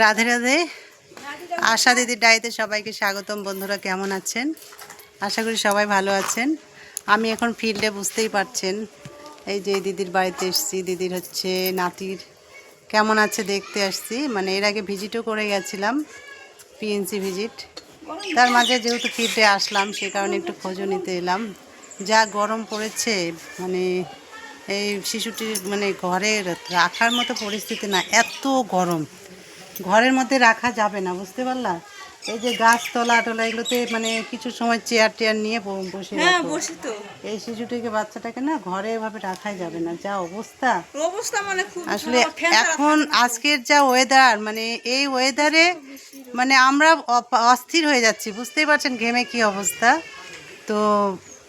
রাধে রাধে। আশা দিদির ডায়েতে সবাইকে স্বাগতম। বন্ধুরা কেমন আছেন? আশা করি সবাই ভালো আছেন। আমি এখন ফিল্ডে বুঝতেই পারছেন। এই যে দিদির বাড়িতে এসেছি। দিদির হচ্ছে নাতির। কেমন আছে দেখতে আসছি। মানে এর আগে ভিজিটও করে গেছিলাম। PNC visit. তার মাঝে যেহেতু ফিল্ডে আসলাম সে কারণে একটু খোঁজও নিতে এলাম। যা গরম পড়েছে মানে এই শিশুটির মানে ঘরে রাখার মতো পরিস্থিতি না এত গরম। ঘরের মধ্যে রাখা যাবে না বুঝতে পারলা? এই যে গাছতলা টলা এগুলোতে মানে কিছু সময় চেয়ার টেয়ার নিয়ে বসে হ্যাঁ রাখো। তো। এই শিশুটিকে বাচ্চাটাকে না ঘরে এভাবে রাখাই যাবে না যা অবস্থা। অবস্থা মানে আসলে এখন আজকের যা ওয়েদার মানে এই ওয়েদারে মানে আমরা অস্থির হয়ে যাচ্ছি বুঝতেই পারছেন ঘেমে কি অবস্থা? তো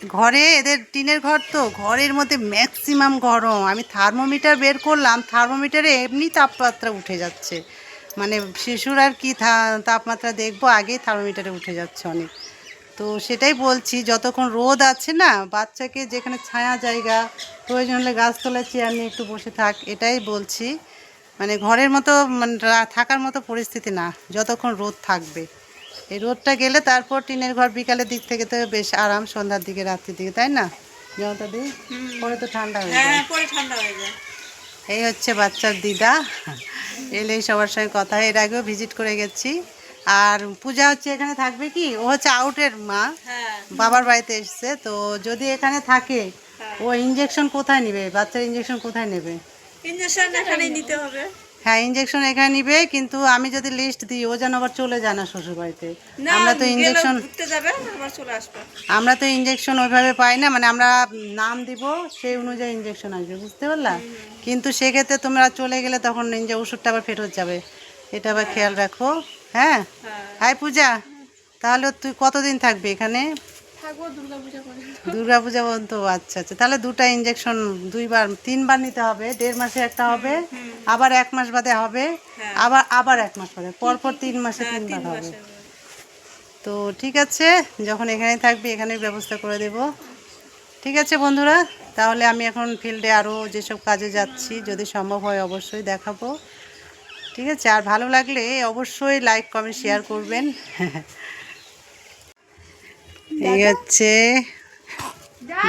ঘরে এদের টিনের ঘর তো ঘরের মধ্যে ম্যাক্সিমাম গরম। আমি থার্মোমিটার বের করলাম থার্মোমিটারে এমনি তাপমাত্রা উঠে যাচ্ছে। মানে শিশুর আর কি তাপমাত্রা দেখব আগেই থার্মোমিটারে উঠে যাচ্ছে অনেক। তো সেটাই বলছি যতক্ষণ রোদ আছে না বাচ্চাকে যেখানে ছায়া জায়গা প্রয়োজন হলে গাছতলায় চেয়ার নিয়ে একটু বসে থাক এটাই বলছি। মানে ঘরের মতো মানে থাকার মতো পরিস্থিতি না যতক্ষণ রোদ থাকবে। এই রোদটা গেলে তারপর টিনের ঘর বিকালের দিক থেকে তো বেশ আরাম সন্ধ্যার দিকে রাত্রির দিকে তাই না? জনতা দি পরে তো ঠান্ডা হয়ে যায়। পরে ঠান্ডা হয়ে যায়। এই হচ্ছে বাচ্চার দিদা এলেই সবার সঙ্গে কথা হয়। এর আগেও ভিজিট করে গেছি। আর পূজা হচ্ছে এখানে থাকবে কি? ও হচ্ছে আউটের মা। হ্যাঁ। বাবার বাড়িতে এসছে। তো যদি এখানে থাকে হ্যাঁ। ও ইঞ্জেকশন কোথায় নেবে? বাচ্চার ইঞ্জেকশন কোথায় নেবে? ইঞ্জেকশন এখানেই নিতে হবে। হ্যাঁ ইঞ্জেকশন এখানে নিবে কিন্তু আমি যদি লিস্ট দিই ও যেন আবার চলে যায় না শ্বশুর বাড়িতে আমরা তো ইঞ্জেকশন আমরা তো ইঞ্জেকশন ওইভাবে পাই না মানে আমরা নাম দিব সেই অনুযায়ী ইঞ্জেকশন আসবে বুঝতে পারলা? কিন্তু সেক্ষেত্রে তোমরা চলে গেলে তখন ইঞ্জে ওষুধটা আবার ফেরত যাবে। এটা আবার খেয়াল রাখো হ্যাঁ? হ্যাঁ। হাই পূজা তাহলে তুই কতদিন থাকবি এখানে? দুর্গা পূজা পর্যন্ত আচ্ছা আচ্ছা। তাহলে দুটা ইঞ্জেকশন দুইবার তিনবার নিতে হবে দেড় মাসে একটা হবে। আবার এক মাস বাদে হবে হ্যাঁ। আবার আবার এক মাস বাদে পরপর তিন মাসে হ্যাঁ তিনবার হবে। তো ঠিক আছে যখন এখানে থাকবি এখানেই ব্যবস্থা করে দেব। ঠিক আছে বন্ধুরা তাহলে আমি এখন ফিল্ডে আরও যেসব কাজে যাচ্ছি যদি সম্ভব হয় অবশ্যই দেখাবো। ঠিক আছে আর ভালো লাগলে অবশ্যই লাইক কমেন্ট শেয়ার করবেন। এই হচ্ছে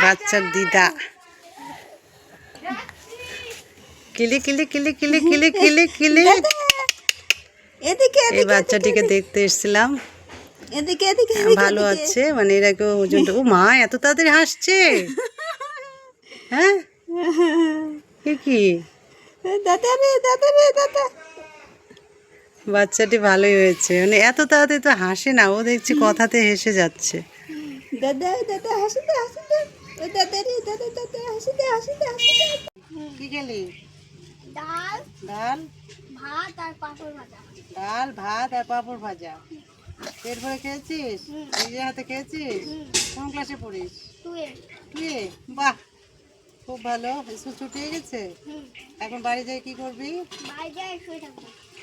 বাচ্চার দিদা। কিলি কিলি কিলি কিলি কিলি কিলি কিলি। এদিকে এই বাচ্চাটিকে দেখতে এসেছিলাম। এদিকে এদিকে ভালো আছে মানে এর আগে ওজনটা ও মা এত তাড়াতাড়ি হাসছে। হ্যাঁ? কি? বাচ্চাটি ভালোই হয়েছে। মানে এত তাড়াতাড়ি তো হাসে না ও দেখছি কথাতে হেসে যাচ্ছে। দাদা দাদা হাসি হাসি দাদা দাদা দাদা হাসি হাসি কি খেলি ডাল ডাল ভাত আর পাঁপড় ভাজা। ডাল ভাত আর পাঁপড় ভাজা। পেট ভরে খেয়েছিস? নিজের হাতে খেয়েছিস? কোন ক্লাসে পড়িস? টুয়ে বাহ! খুব ভালো। স্কুল ছুটি হয়ে গেছে? এখন বাড়ি যাই কি করবি?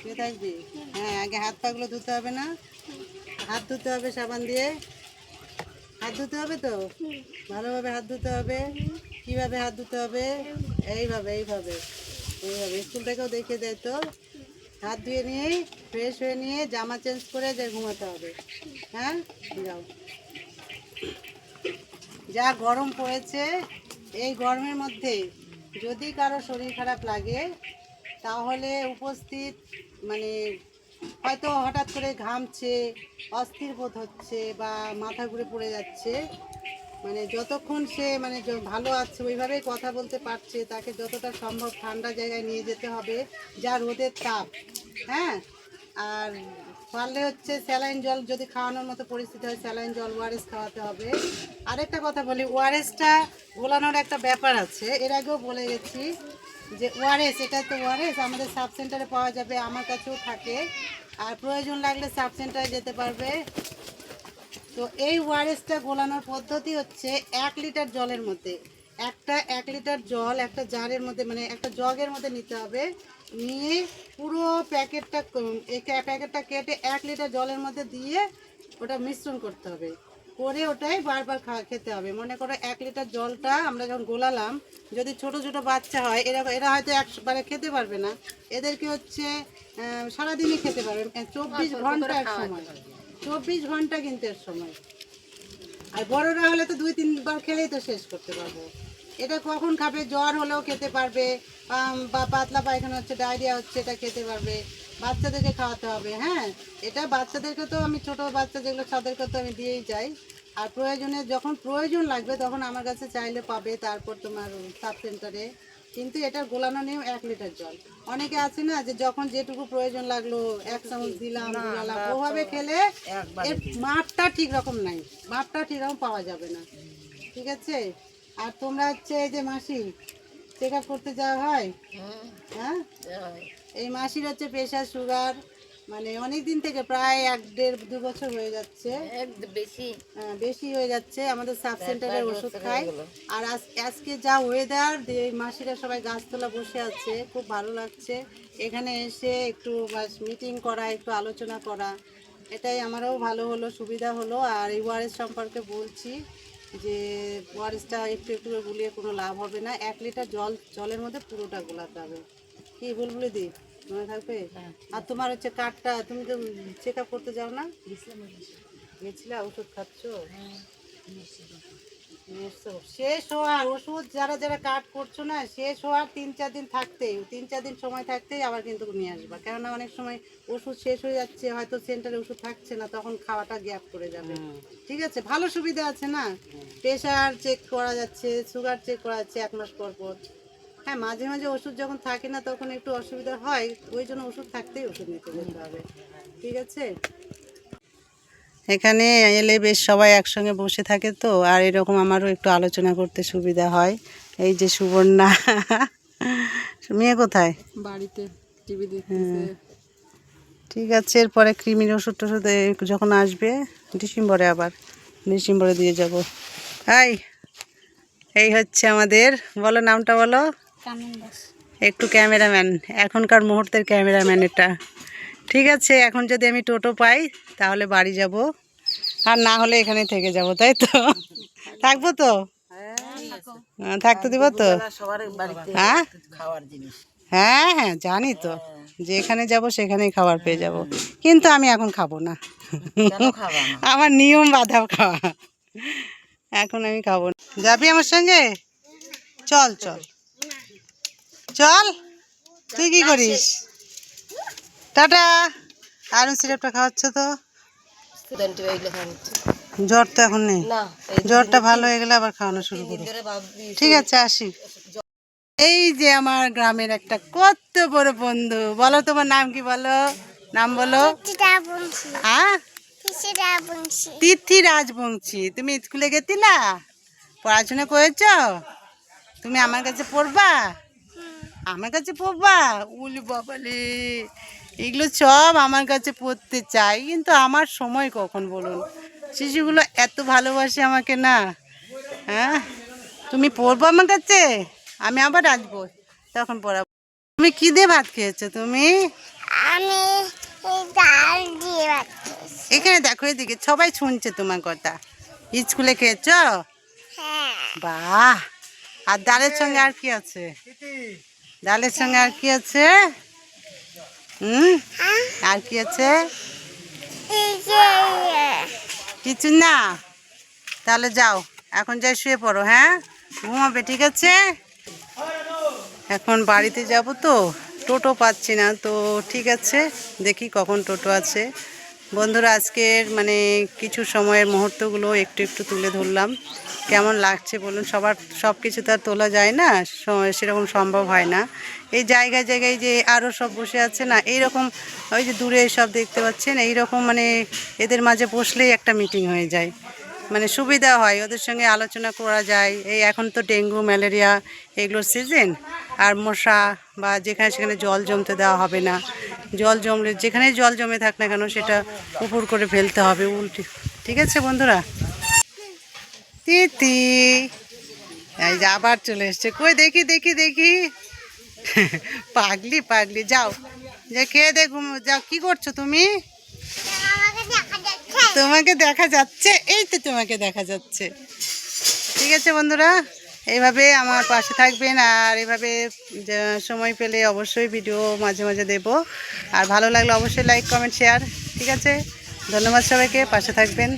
শুয়ে থাকবি। হ্যাঁ আগে হাত পাগুলো ধুতে হবে না? হাত ধুতে হবে সাবান দিয়ে? হাত ধুতে হবে তো? ভালোভাবে হাত ধুতে হবে? কীভাবে হাত ধুতে হবে? এইভাবে এইভাবে। এইভাবে স্কুল থেকেও দেখিয়ে দেয় তো। হাত ধুয়ে নিয়েই ফ্রেশ হয়ে নিয়ে জামা চেঞ্জ করে যে ঘুমাতে হবে। হ্যাঁ? যাও। যা গরম পড়েছে, এই গরমের মধ্যে যদি কারও শরীর খারাপ লাগে, তাহলে উপস্থিত মানে হয়তো হঠাৎ করে ঘামছে, অস্থির বোধ হচ্ছে বা মাথা ঘুরে পড়ে যাচ্ছে মানে যতক্ষণ সে মানে ভালো আছে, ওইভাবেই কথা বলতে পারছে, তাকে যতটা সম্ভব ঠান্ডা জায়গায় নিয়ে যেতে হবে, যা রোদের তাপ হ্যাঁ? আর পারলে হচ্ছে স্যালাইন জল যদি খাওয়ানোর মতো পরিস্থিতি হয়, স্যালাইন জল ওআরএস খাওয়াতে হবে। আরেকটা কথা বলি, ওআরএসটা গোলানোর একটা ব্যাপার আছে, এর আগেও বলে গেছি যে ওআরএস, এটা তো ওআরএস, আমাদের সাব সেন্টারে পাওয়া যাবে, আমার কাছেও থাকে, আর প্রয়োজন লাগলে সাব সেন্টারে যেতে পারবে। তো এই ওয়ারেসটা গোলানোর পদ্ধতি হচ্ছে এক লিটার জলের মধ্যে। একটা এক লিটার জল একটা জারের মধ্যে মানে একটা জগের মধ্যে নিতে হবে। নিয়ে পুরো প্যাকেটটা এই প্যাকেটটা কেটে এক লিটার জলের মধ্যে দিয়ে ওটা মিশ্রণ করতে হবে। করে ওটাই বারবার খেতে হবে। মনে করো এক লিটার জলটা আমরা যখন গোলালাম যদি ছোট ছোট বাচ্চা হয় এরা এরা হয়তো একবারে খেতে পারবে না। এদেরকে হচ্ছে সারাদিনই খেতে পারবে। চব্বিশ ঘণ্টা এক সময়। চব্বিশ ঘণ্টা কিন্তু এর সময়। আর বড়রা হলে তো দুই, তিনবার খেলেই তো শেষ করতে পারব। এটা কখন খাবে? জ্বর হলেও খেতে পারবে। বা পাতলা পায়খানা হচ্ছে, ডায়রিয়া হচ্ছে, এটা খেতে পারবে। বাচ্চাদেরকে খাওয়াতে হবে হ্যাঁ? এটা বাচ্চাদেরকে তো আমি, ছোট বাচ্চা যেগুলো, তাদেরকে তো আমি দিয়েই যাই। আর প্রয়োজনে, যখন প্রয়োজন লাগবে, তখন আমার কাছে চাইলে পাবে। তারপর তোমার সাব সেন্টারে। কিন্তু এটা গোলানো নিয়ম এক লিটার জল। অনেকে আছে না যে যখন যেটুকু প্রয়োজন লাগল এক চামচ দিলাম গোলালাম ওভাবে খেলে এর মাপটা ঠিক রকম নাই। মাপটা ঠিক রকম পাওয়া যাবে না। ঠিক আছে? আর তোমরা হচ্ছে এই যে মাসি চেক আপ করতে যাওয়া হয়? হ্যাঁ। এই মাসির হচ্ছে প্রেশার সুগার মানে অনেক দিন থেকে প্রায় এক দেড় দু বছর হয়ে যাচ্ছে। বেশি। বেশি হয়ে যাচ্ছে। আমাদের সাব সেন্টারের ওষুধ খাই আর আজ- আজকে যা ওয়েদার মাসিরা সবাই গাছতলা বসে আছে খুব ভালো লাগছে। এখানে এসে একটু মিটিং করা একটু আলোচনা করা। এটাই আমারও ভালো হলো সুবিধা হলো। আর এই ওয়ারেস সম্পর্কে বলছি যে ওয়ারেসটা একটু একটু গুলিয়ে কোনো লাভ হবে না। এক লিটার জল জলের মধ্যে পুরোটা গোলাতে হবে। কি বুলবুলি দি মনে থাকবে? আর তোমার হচ্ছে কার্ডটা তুমি তো চেক আপ করতে যাও না? গেছিলা ওষুধ খাচ্ছ? এসো। শেষ হওয়ার ওষুধ যারা যারা কাট করছ না শেষ হওয়ার তিন চার দিন থাকতেই তিন চার দিন সময় থাকতেই আবার কিন্তু নিয়ে আসবা। কেননা অনেক সময় ওষুধ শেষ হয়ে যাচ্ছে হয়তো সেন্টারে ওষুধ থাকছে না তখন খাওয়াটা গ্যাপ করে যাবে। ঠিক আছে? ভালো সুবিধা আছে না? প্রেশার চেক করা যাচ্ছে সুগার চেক করা যাচ্ছে এক মাস পর পর। হ্যাঁ মাঝে মাঝে ওষুধ যখন থাকে না তখন একটু অসুবিধা হয় ওই জন্য ওষুধ থাকতেই ওষুধ নিতে যেতে হবে। ঠিক আছে? এখানে এলে বেশ সবাই একসঙ্গে বসে থাকে তো আর এরকম আমারও একটু আলোচনা করতে সুবিধা হয়। এই যে সুবর্ণা মেয়ে কোথায়? বাড়িতে টিভি হ্যাঁ। ঠিক আছে এরপরে কৃমির ওষুধ টষুধ যখন আসবে ডিসেম্বরে আবার ডিসেম্বরে দিয়ে যাব। হাই এই হচ্ছে আমাদের বলো নামটা বলো। একটু ক্যামেরাম্যান এখনকার মুহূর্তের ক্যামেরাম্যান এটা। ঠিক আছে এখন যদি আমি টোটো পাই তাহলে বাড়ি যাব। আর না হলে এখানে থেকে যাব তাই তো? থাকব তো? হ্যাঁ, থাকতে দিব তো? হ্যাঁ? হ্যাঁ হ্যাঁ জানি তো। যেখানে যাব সেখানেই খাবার পেয়ে যাব। কিন্তু আমি এখন খাব না। না? আমার নিয়ম বাধা খাওয়া। এখন আমি খাব না। যাবি আমার সঙ্গে? চল চল। চল তুই কি করিস? টাটা। আয়রন সিরাপটা খাওয়াচ্ছ তো? জ্বর তো এখন নেই। জ্বরটা ভালো হয়ে গেলে আবার খাওয়ানো শুরু করো ঠিক আছে আসি। এই যে আমার গ্রামের একটা কত বড় বন্ধু। বলো তোমার নাম কি বলো? নাম বলো। হ্যাঁ তিথি রাজবংশী তুমি স্কুলে গেছিলা? পড়াশোনা করেছ? তুমি আমার কাছে পড়বা? আমার কাছে পড়বা উলি বাবালে এগুলো সব আমার কাছে পড়তে চাই কিন্তু আমার সময় কখন বলুন? শিশুগুলো এত ভালোবাসে আমাকে না হ্যাঁ? তুমি পড়ব আমার কাছে? আমি আবার আসব তখন পড়াবো। তুমি কী দিয়ে ভাত খেয়েছো তুমি? আমি এই ডাল দিয়ে রাখছি এখানে দেখো এদিকে সবাই শুনছে তোমার কথা। স্কুলে খেয়েছ? হ্যাঁ। বাহ! আর ডালের সঙ্গে আর কি আছে? ডালের সঙ্গে আর কি আছে? হুম? আর কি আছে? কিছু না। তাহলে যাও, এখন যাই শুয়ে পড়ো হ্যাঁ? ঘুমাবে, ঠিক আছে? এখন বাড়িতে যাব তো, টোটো পাচ্ছি না তো, ঠিক আছে? দেখি কখন টোটো আছে। বন্ধুরা, আজকের মানে কিছু সময়ের মুহূর্তগুলো একটু একটু তুলে ধরলাম। কেমন লাগছে বলুন? সবার সব কিছু তো আর তোলা যায় না সেরকম সম্ভব হয় না। এই জায়গায় জায়গায় যে আরও সব বসে আছে না, এইরকম ওই যে দূরে সব দেখতে পাচ্ছেন, এইরকম মানে এদের মাঝে বসলেই একটা মিটিং হয়ে যায়। মানে সুবিধা হয়, ওদের সঙ্গে আলোচনা করা যায়। এই এখন তো ডেঙ্গু, ম্যালেরিয়া, এগুলোর সিজন আর মশা বা যেখানে সেখানে জল জমতে দেওয়া হবে না। জল জমলে যেখানে জল জমে থাক না কেন সেটা উপর করে ফেলতে হবে, উল্টে। ঠিক আছে বন্ধুরা? তিতি। এই যে আবার চলে এসছে। কই দেখি দেখি দেখি। পাগলি পাগলি। যাও। যে খেয়ে দে যাও। কি করছ তুমি? তোমাকে দেখা যাচ্ছে। এই তো তোমাকে দেখা যাচ্ছে। ঠিক আছে বন্ধুরা? এইভাবে আমার পাশে থাকবেন আর এভাবে সময় পেলে অবশ্যই ভিডিও মাঝে মাঝে দেব। আর ভালো লাগলে অবশ্যই লাইক কমেন্ট শেয়ার ঠিক আছে? ধন্যবাদ সবাইকে, পাশে থাকবেন।